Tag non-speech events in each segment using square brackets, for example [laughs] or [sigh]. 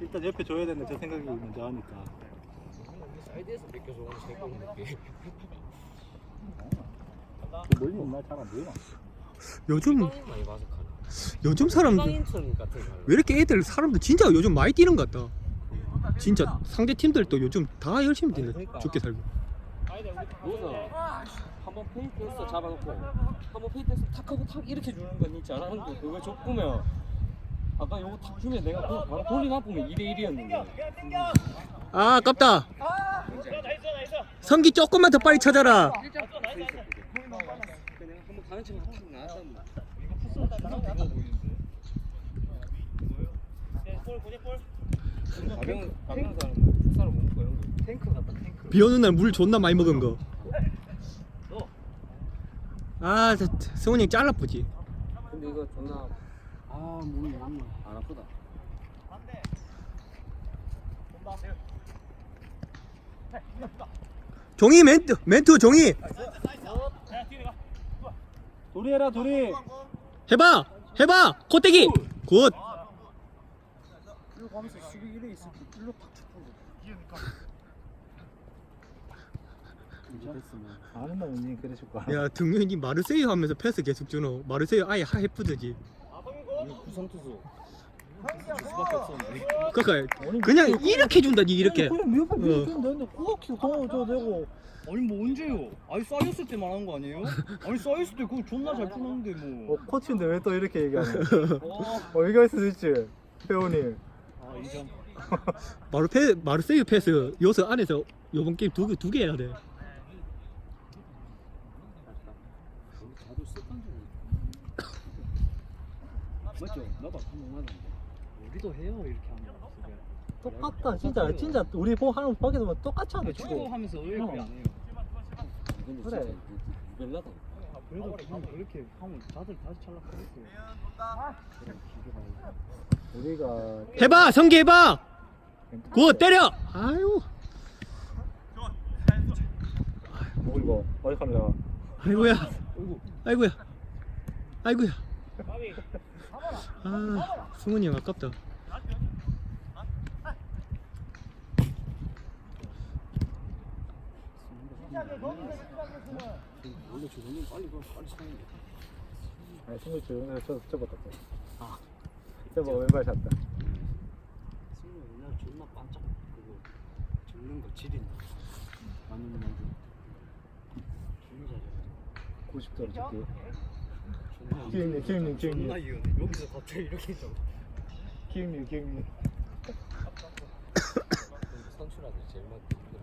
일단 옆에 줘야 되는데 저 생각이 먼저 하니까. 사이드에서 뺏겨서 오늘 세골 먹게. 멀리 있나 잘안 보이나? 요즘 많이. 요즘 사람들 같은 거. 왜 이렇게 애들 사람들 진짜 요즘 많이 뛰는 것 같다. 진짜 상대 팀들도 요즘 다 열심히 뛰네. 죽게 살고. 누워서 한번 페인트해서 잡아놓고 한번 페인트해서 탁 하고 탁 이렇게 주는 건 진짜 잘하는데 그거 줬으면 아까 요거 탁 주면 내가 그거 바로 돌려놔보면 2대1이었는데 아 아깝다. 성기 조금만 더 빨리 찾아라. 내가 한번 가는 척 탁 나왔다면 가벼운 가벼운 사람은 풋살을 못 먹고 이런 거 탱크 같다 탱크. 비 오는 날 물 존나 많이 먹은 거. 아, 저, 저, 승훈이 형 잘라보지. 근데 이거 존나 아 몸이 너무 안 아프다 종이 멘트, 멘트 종이. 둘이 해라 둘이. 해봐, 해봐. 코떼기. 굿. 일로 가면서 수비 이래 있을 때 일로 탁 쳤고. 안 한다면 니 그러실 거야. 야, 등현이 마르세유 하면서 패스 계속 주노. 마르세유 아예 하해프드지. 구성 투수 수밖에 없었는데 그러니까 그냥 이렇게 준다니 이렇게. 그냥 몇 번, 어. 몇 번, 되는데 그렇게 동호 줘 되고. 아니 뭐 언제요? 아니 쌓였을 때만 한거 아니에요? 아니 쌓였을 때 그거 존나 잘 푸는데 뭐. 어 코치인데 왜 또 이렇게 얘기하냐? 어, 어 얘기할 수도 있지. 회원님. 아. 마르 패 마르세유 패스 요새 안에서 요번 게임 두 개 두 개 해야 돼. 다들 습관적으로 맞죠? 나도 한번 맞았는데 우리도 해요 이렇게 하면. 똑같다 진짜 진짜 우리 보 하는 밖에서 보면 똑같이 하는데 축구 축구. 하면서 왜 그렇게 안 해요? 그래. 진짜 벨라다 그래도 그냥 그렇게 하면 다들 다시 탈락하겠어요. 우리가 해봐, 성기 해봐. 굿 때려. 아유, 뭐 이거 어디 카메라? 아이고야, 아이고야, 아이고야. 아, 승훈이 형 아깝다. 원래 조정님 빨리 빨리 차는데 아니 승부 조용해서 저 접었다 또. 아. 접어 왼발 찼다. 승우 옛날 존나 반짝 그거 적는 거 지린다 존나 잘해 90도로 찍기. 기획님, 기획님, 기획님. 존나 이거네. 여기서 갑자기 이렇게 좀. 기획님, 기획님. 선출하기 제일 맞기 힘들어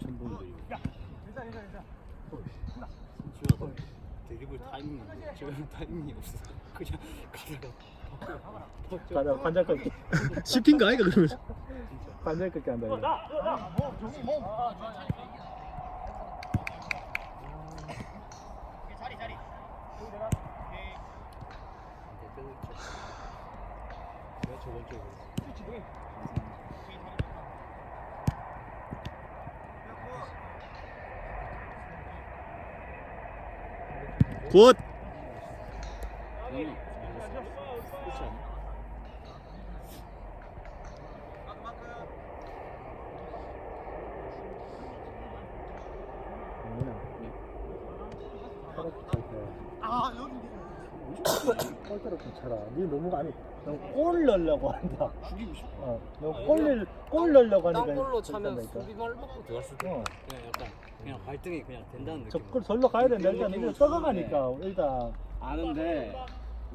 전봉들이 선출하다 드리블 타이밍이 지금 타이밍이 없어 그냥 가다가 가자 관절 꺾기. 씹힌 거 아이가 그러면서. 관절 꺾기 한다. 이거. 내가 저번 주에 굿. 그렇지 않아? 꼴대로 괜찮아. 니 너무 아니 너무 골 넣으려고 한다. 죽이고 싶어 어, 너무 골, 골 넣으려고 하니까. 땅볼로 차면. 수비발 먹고 들어갈 수도 어. 있고 그냥 약간 그냥 발등이 그냥 된다는 느낌 저골 절로 가야 되는데 일단 이거 썩어가니까 일단 아는데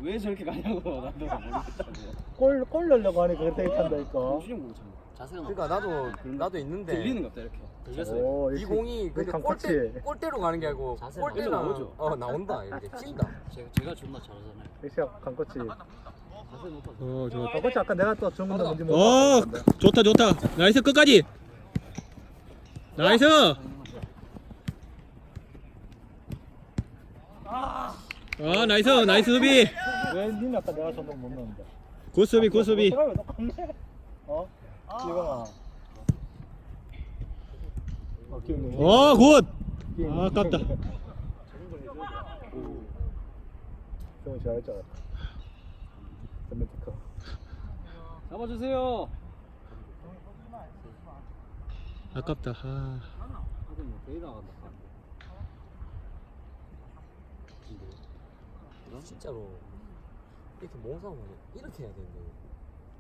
왜 저렇게 가냐고 나도 모르겠다고 골, 골 넣으려고 하니까 그렇게 한다니까. 주영 모르잖아 자세가 그러니까 나도 나도 있는데 들리는 거 없다 이렇게 들렸어 오, 이 공이 근데. 골대 골대로 가는 게 아니고 골대로 나오죠 어 나온다 이렇게 찐다 제가 제가 존나 잘하잖아요 역시 강코치. 자세 높아 어, 좋아. 강코치 아까 내가 또 중문도 뭔지 못 어, 좋다 좋다. 나이스 끝까지. 나이스. 아, 나이스 나이스 수비. 왜 니는 아까 내가 전동 못 넣는데? 굿 수비 굿 수비. 왜 똑같네? 어? 이거나. 어. 어 굿. 아, 아깝다. 세멘티커. 잡아주세요. 아깝다. 아. 진짜로 이렇게 몸싸움을 이렇게 해야 되는데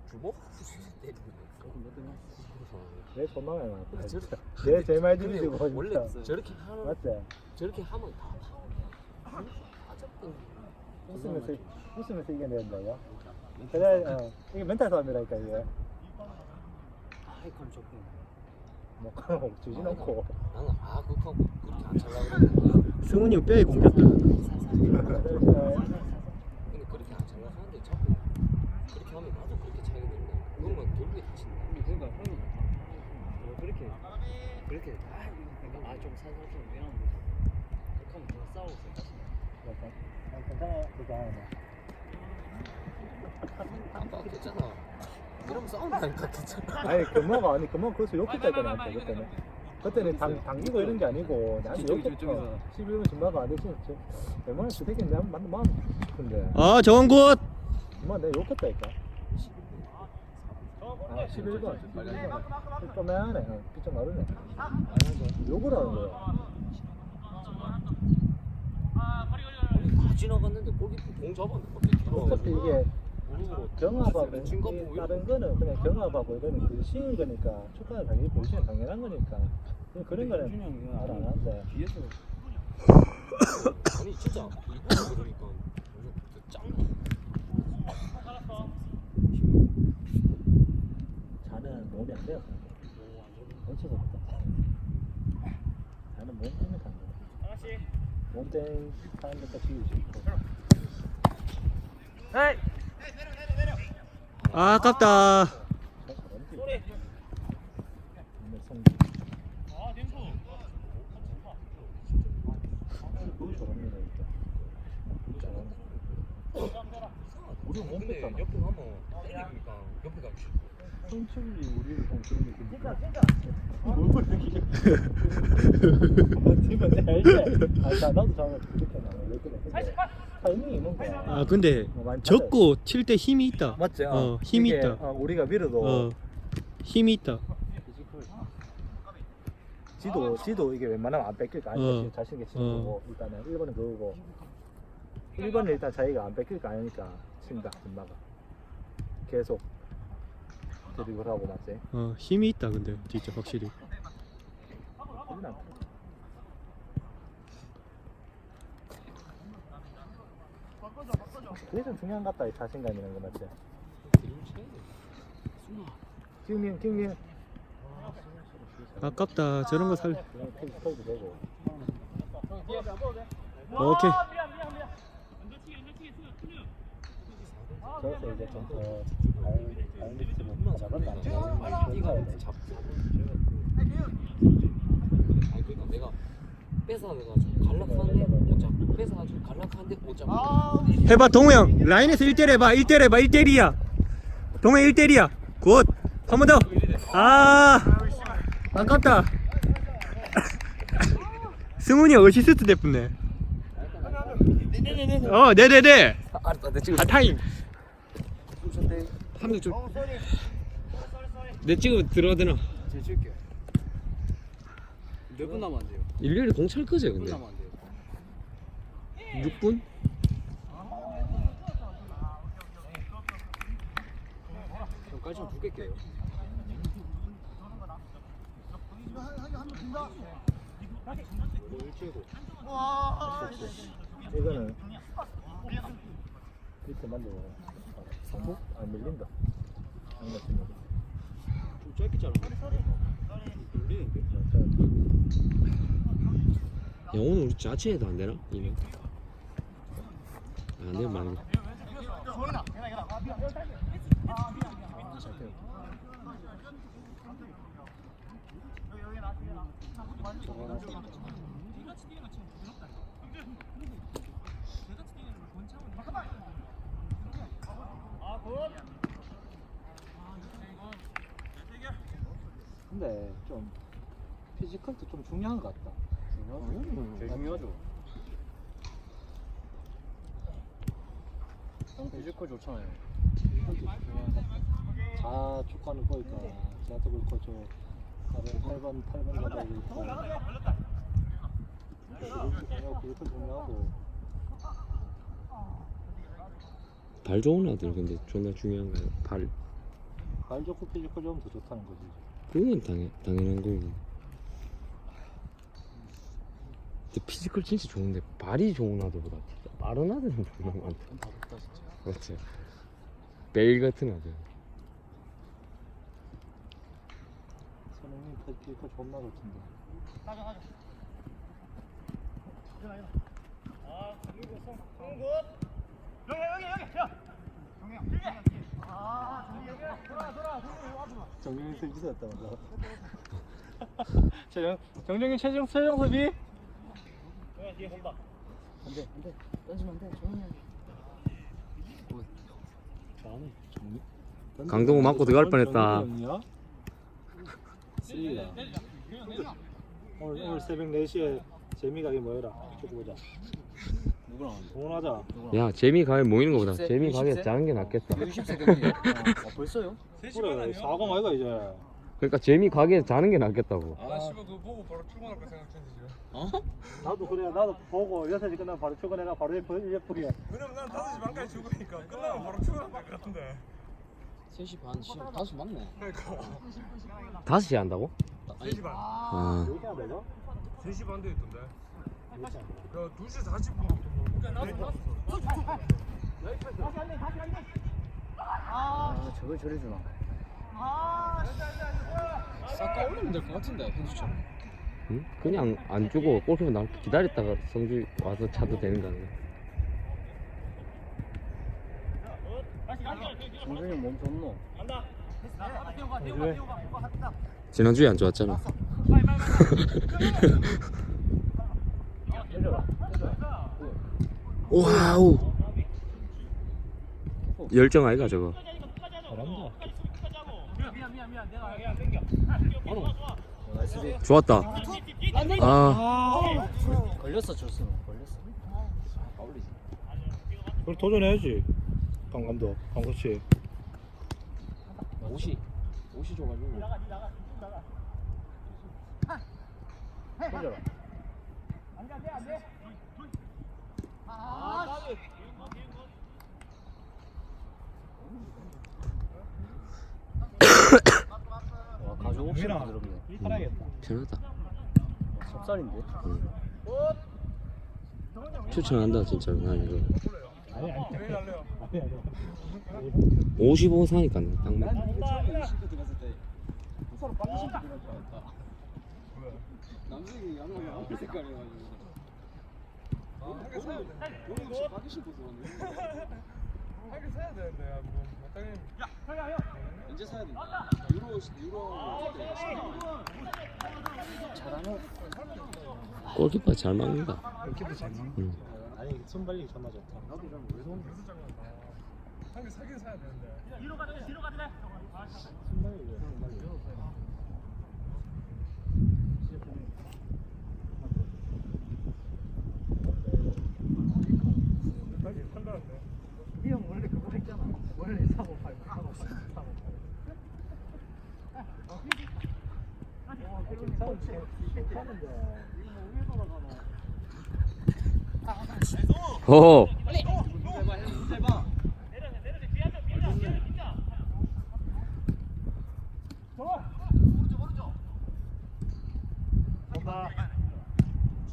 주먹 때리는 거 내 존나 많이 나왔다. 아, 진짜. 내 제일 많이 들리고 원래 진짜. 저렇게 하는 맞지? 저렇게 하면 다 어쨌든 웃으면서 웃으면서 이겨낸다 야. 그래 어 이게 멘탈 싸움이라니까 이게. 하이컴 조금. 뭐 그런 거 주지 않고. 나는 아 하고 그렇게 안 찰라 그랬는데 승훈이 형 뼈에 공겼다. 근데 그렇게 안 찰라 하는데 자꾸 그렇게 하면 나도 그렇게 차게 된다 그러면 결국에 다친다 그러니까 형이 뭐 그렇게 그렇게 아 이거 아좀 살살 좀 미안한데 그렇게 하면 더 싸우고 괜찮아 그거 아까 했잖아. 이러면 싸운다니까 괜찮아. 아니 금마가 아니 금마 그래서 욕했다 했잖아 그때는 그때는 당, 당기고 이런 게 아니고 나한테 이쪽에서. 11분 금마가 안 되지 웬만한 주택이 내가 만든 마음 싶은데. 아 정원 굿. 금마 내가 욕했다 했까. 아 11번. 11번 좀 애하네 어, 좀 마르네. 욕을 하는 거야. 다 지나갔는데 거기 공 잡았는데 갑자기 뒤로 어차피 이게 경합하고 이 보고 다른 거는 그냥 경합하고 이거는 그 쉬운 거니까 축구는 당연히 보시면 당연한 거니까. 그런 거는 말 안 하는데 뒤에서 아니 진짜. 일부러 그러니까 짱 몸이 안 돼요. 얹혀서부터 자는 몸 때문에 가는 거야. 몸땡 사람들과 지우지 아, 아깝다. 소리. 성기 그걸 저럽니다 우리 몸 근데 옆에 가면 때리니까 옆에 가면 성출이 우리를 그런 느낌 진짜 진짜 느끼게 알지 나도 나와 왜 그래? 근데 타이밍이 있는 거야 아 근데 어, 많이 적고 칠 때 힘이 있다. 맞지? 어, 힘이 이게, 있다. 어, 우리가 밀어도 어, 힘이 있다. 지도 지도 이게 웬만하면 안 뺏길 거 아니까 어. 자신 있게 치는 어. 거고 일단은 1번은 그거고. 1번은 일단 자기가 안 뺏길 거 아니니까 친다 금마가. 계속 드리블 하고 맞지? 어, 힘이 있다 근데 진짜 확실히. 안. 그게 좀 중요한 것 같다 이 자신감이라는 거 맞지? 김민 김민 아깝다. 저런 거 살. 그냥 되고 오케이. 저기서 이제 좀더 발밑으로 잡았다 뛰가 잡고 아니 그러니까 내가 뺏어가지고 갈락하는데 못 잡고 뺏어 가지고 갈락하는데 못 잡고 해봐 동우 형. 라인에서 1대1 해봐. 1대1 해봐. 1대1이야. 동우 형 1대1이야. 굿. 한 번 더. 아. 아깝다. [laughs] 승훈이 어시스트 됐네. 어, 네네네. 알았다 내 지금 아 타임. 한명 좀내 찍으면 들어야 되나? 제가 찍을게요. 몇 분 남았는데요? 일요일에 공찰 거지 몇분 근데 남았는데요? 6분? 저 까지 좀 줄게요. 이거는 밑에 만들고 안 밀린다. 안 맞추면 좀 짧게 거. 걸리는데. 야 오늘 우리 자체해도 안 되나? 이면 안 되면 말고 근데 좀 피지컬도 좀 중요한 것 같다 제일 중요하죠. 뮤지컬 좋잖아요. 자 축구하는 거니까 자도 그렇고 저 다른 8번 8번 가다고 있고 그것도 중요하고 발 좋은 아들 근데 존나 중요한 거야. 발 발 좋고 피지컬 좋으면 더 좋다는 거지 그건 당연 당연한 거고. 근데 피지컬 진짜 좋은데 발이 좋은 아들보다 진짜 빠른 아들은 존나 많다. 다 좋다 진짜. 그렇지. 베일 같은 아들. 선생님 피지컬 존나 좋던데 정영이 쌤 있었다 맞아 최정 정정이 최정 최정 수비. 안돼 안돼 던지면 안돼 해 잘하네 정리 강동우 맞고 들어갈 뻔했다. 쓰리가 오늘 오늘 새벽 4시에 재미가 게 뭐여라 축구 보자 누구랑? 응원하자 야 재미 가게 모이는 거보다 20세? 재미 가게 20세? 자는 게 낫겠다. 60세 경기 아 벌써요? 그래 4강 아이가 이제 그러니까 재미 가게 자는 게 낫겠다고. 아, 씨발 그거 보고 바로 출근할 거 생각했는데 지금. 나도 그래 나도 보고 6시 끝나면 바로 출근해가 바로 일풀이야 왜냐면 난 5시 반까지 죽으니까 끝나면 바로 출근할 것 같은데. 3시 반, 5시 맞네. 그러니까 5시에 한다고? 3시 반. 아. 여기 안 되죠? 3시 반대 있던데. 야, 2시 40분. 아 저걸 저래 주나 싹 올리면 될 것 같은데 현수처럼. 응? 그냥 안 주고 골키퍼 나 기다렸다가 성주 와서 차도 되는 거 아니야? 정준이 몸 좋노 왜? 지난주에 안 좋았잖아. [laughs] 와우. 열정 아이가 저거. 좋았다. 아, 걸렸어 줬으면 걸렸어 그걸 도전해야지 강 감독 강 코치 옷이 옷이 줘가지고. 던져라 와가 족 없이 부드럽네 팔아야겠다 편하다. 섭살인데 추천한다 진짜로 나 이거. 아니 아니. 아니 아니 55 사니까 딱 맞. 난 이게 처음에 시크 들어갔을 때 서로 빨리 시크 들어갈 줄 알았다. 남색이 양말이 아무 색깔이어가지고. 돼. 여기 혹시 빠기 신고 들어왔네. 한개 사야 되는데, 야, 뭐, 언제 사야 된다. 유로 유로 그때 잘하네 골키퍼 잘 막는다. 키도 잘 맞네 응. 아니 손발리 존나 좋다 나도 잘 모르겠어. 한개 사긴 사야 되는데. 손발리 왜 손발리 다시 판단한데. 이형 원래 그거 했잖아 원래 사고 팔고 사고 팔고 사고 호.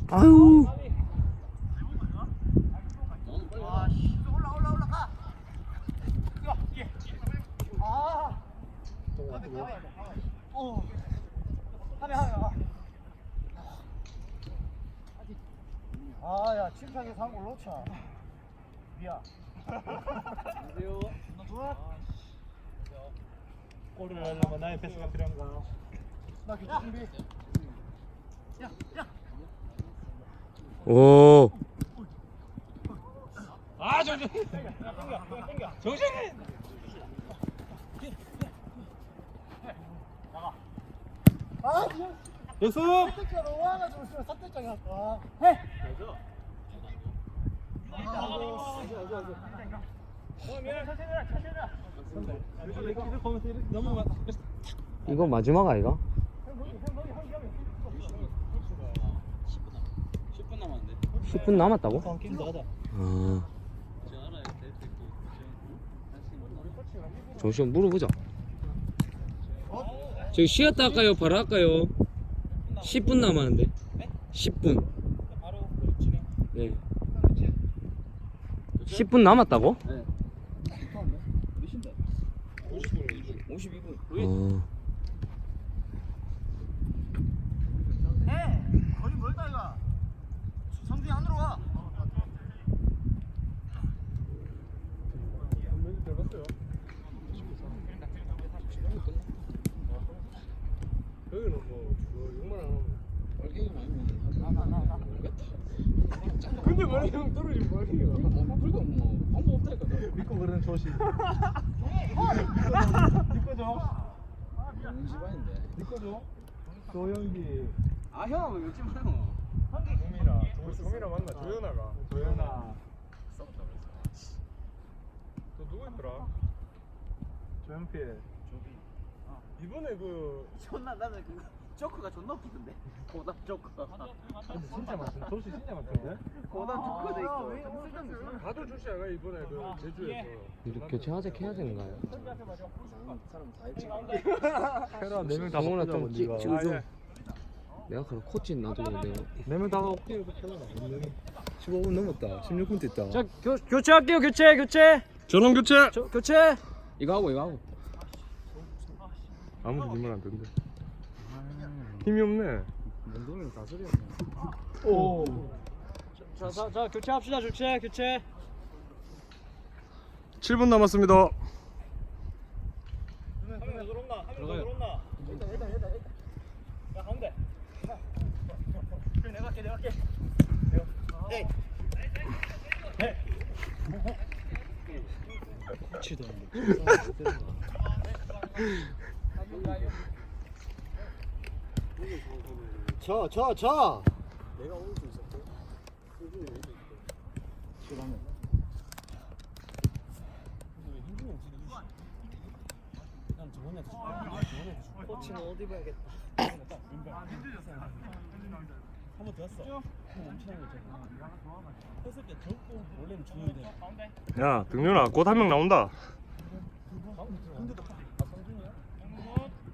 아유. 아야 침상에 상골 놓쳐 미야 골을 하려면 나의 패스가 필요한가? 나 교체 준비. 오. 예수 와가지고 선택장이 할까 해! 이거 마지막 아이가? 10분 남았는데? 10분 남았다고? 다음 게임 나가자. 아. 잠시만 물어보자. 저기 쉬었다 할까요? 바로 할까요? 10분 남았는데. 10분. 바로 네. 10분 남았다고? 50분 52분 어. 거리 멀다 이거 성준이 안으로 와 여기는 뭐 주로 6만 원 하면 근데 머리 형 떨어진 머리야 조시. 믿고 줘. 믿고 줘. 조영기. 아 형 왜 웃지 마요 동민아 동민아 만나 조연아가 조연아. 또 누구 있더라? 조연필. 이번에 그 존나 나는 그 조커가 존나 웃기던데 [laughs] 고단 근데 진짜 많던데. 조시 진짜 많던데. 고단 조커도 있고 좀 쓸데없는 가도 주시 아가 이번에 그 제주에서 이렇게 교체 하자 해야 되는가요? 캐라 네명 다 정훈아 좀 찍-. 찍어줘. 내가 그럼 코치 놔두고 내가. 네명 다 먹고 캐라. 15분 넘었다. 16분 됐다. 자 교, 교체할게요 교체 교체 전원 교체 저, 교체 이거 하고 이거 하고. 아무도 니말 안 듣는데 힘이 없네 오. 자, 자, 자 교체합시다 교체 교체 7분 남았습니다 저 저저 코치는 어디 봐야겠다. 한번 더 했어. 엄청나게 했을 때 적고 원래는 주는데. 야 등려나 곧한 명 나온다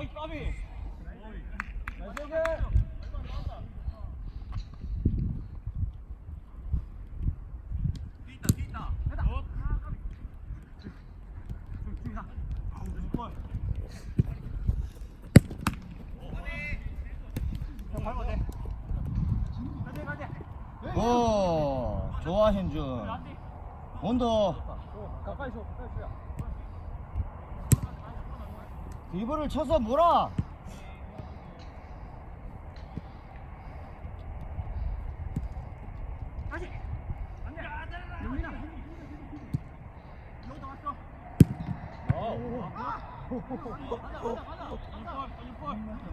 아이 까비 오 좋아 현준 온도 가까이 줘 가까이 줘야 리버를 쳐서 몰아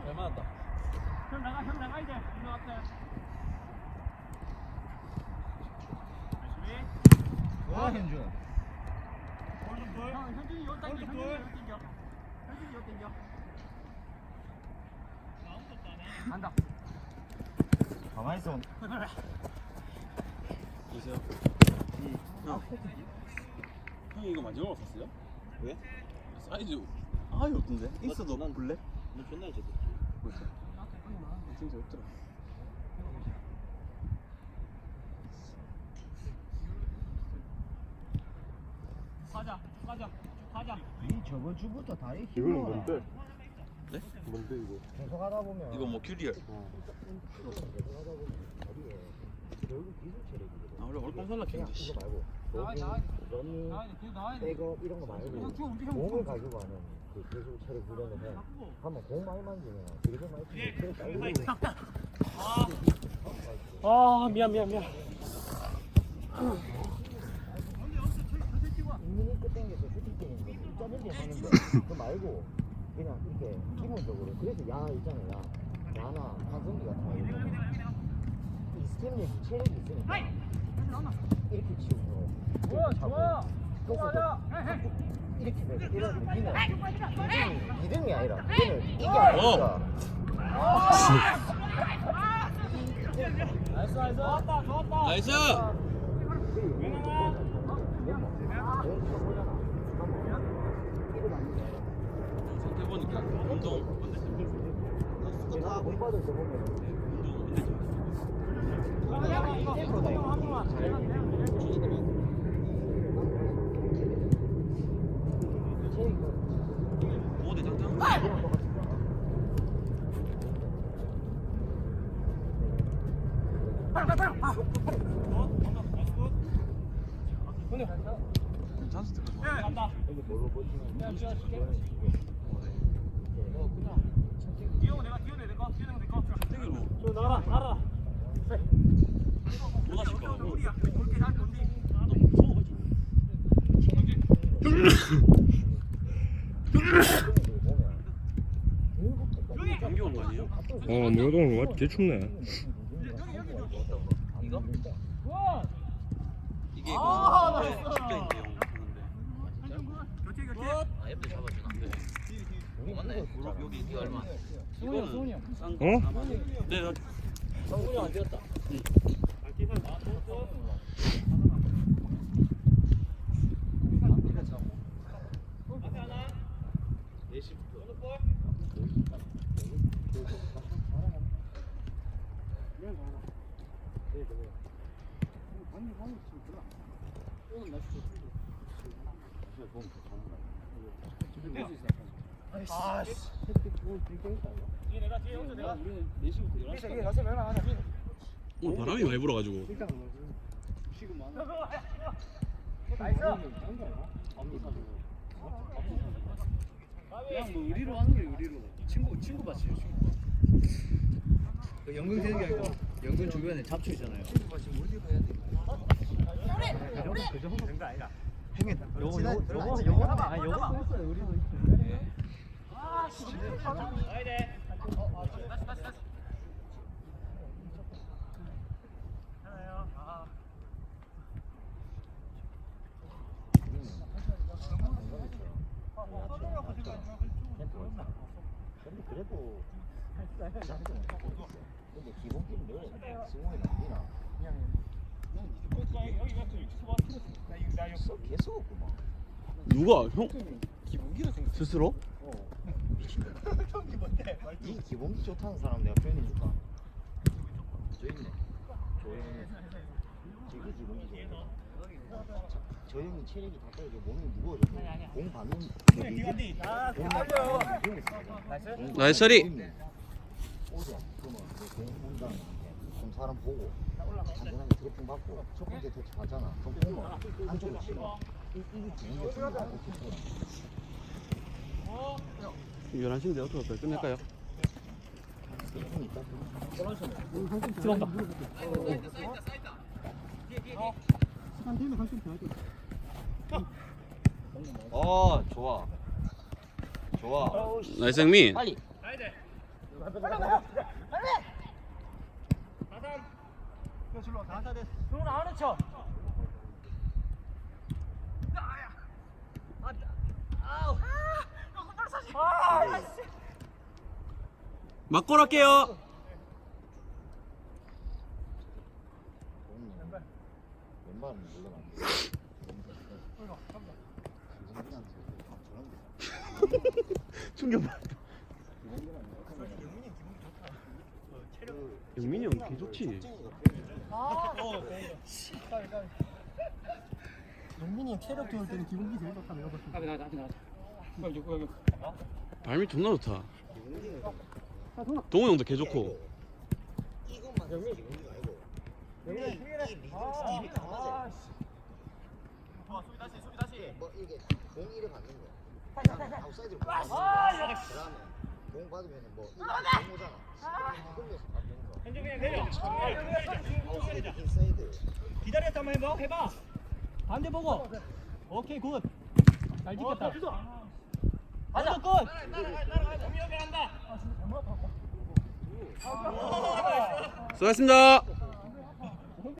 잘 맞았다 형 나가 형 나가 이제 들어갔다 좋아 현준. 형 현준이 요 당겨 현준이 요 당겨. 현준이 요 당겨. 간다. 가만히 있어. 형이 이거 마지막으로 샀어요? 왜? 사이즈. 아예 없던데? 있어도 볼래? 너 존나 이제 진짜 없더라 가자 가자 가자. 이 저번 주부터 다리 이거는 뭔데? 뭔데 이거? 계속 하다 보면. 이거 뭐 큐리얼. 계속 하다 보면 어디에 결국 기술 체력이거든. 아 원래 얼빵 살라 그냥 캔지. 이거 말고. 러닝, 러닝, 백업 이런 거 말고. 공을 가지고 하는 그 기술 체력 훈련을 해. 한번 공 많이 만지면 되게 많이 치면 체력 딸리고 아 미안 미안 미안 [laughs] 이민이 끝 땡겨서 슈팅 때리는 거 짜증게 하는데 그거 말고 그냥 이렇게 기본적으로 그래서 야 있잖아 야 야나 한성기 같은 거 이런 거. 이 스태미나 체력이 있으니까 이렇게 치고 좋아 좋아 이렇게 이런 느낌은 이등이 이등이 아니라 이등을 이게 아니라 나이스. 해보니까 운동. 내가 못 받을 때 보면 모대 장장. 괜찮을 때 가져와. 여기 뭘로 보시면 저 나가라 나가라. 못 하실 거야. 너 무서워가지고. 감기 온거 아니에요? 어 노동 와 개춥네 이거? 이게 십자인데요 하는데 아 옆에 잡아주나? 우리 맞네. 그거 여기 이거 얼마? 이거는 싼 어? 거. 네, 나 성훈이 안 되었다. 오늘 바람이 많이 불어가지고 그냥 뭐 의리로 하는 게 의리로. 친구 친구 받치요 친구. 그 연근 되는 게 아니고 연근 주변에 잡초 있잖아요. 요거 요거 요거 요거 아 요거 했어요 우리도 근데 그래도 근데 기본기는 늘 승호이 남기나. 써 계속 없구만 누가 형 스스로? 이 기본기 좋다는 사람 내가 표현해줄까? 저 있네 조용히 되게 기본기 자, 저 형이 체력이 다 떨어져 몸이 무거워져 공 받는 공 받는 리듬이 있어 나이스 처리. 오죠 그러면 공 본다 그럼 사람 보고 안전하게 드래핑 받고 첫 번째 터치 받잖아 그럼 공을 안쪽으로 치면 이- 이게 기본기가 좋다 이렇게 치면 11시인데 어떻게 할까요? 끝낼까요? 힘이 있다 어 좋아. 좋아. 나이스 형민 빨리 막골할게요. 왼발은 물러나 충격 받 영민이 형 개좋지 영민이 형 체력 좋을 때는 기본기 제일 좋다 내가 봤을 앞에 나가 앞에 나가 여기 여기 발밑 존나 좋다 동호 형도 개 좋고 이것만 영민 게 아니고 이 리듬 스텝이 다 맞아요. 뭐 이게 공 이래 받는 거. 아웃사이드로 공 받는 거. 그다음에 공 받으면 뭐 이거 공 오잖아. 흘려서 받는 거. 현주 그냥 내려. 아웃사이드 인사이드. 기다렸다 한번 해봐. 해봐. 반대 보고. 오케이 굿 잘 지켰다. 가자. 끝 수고하셨습니다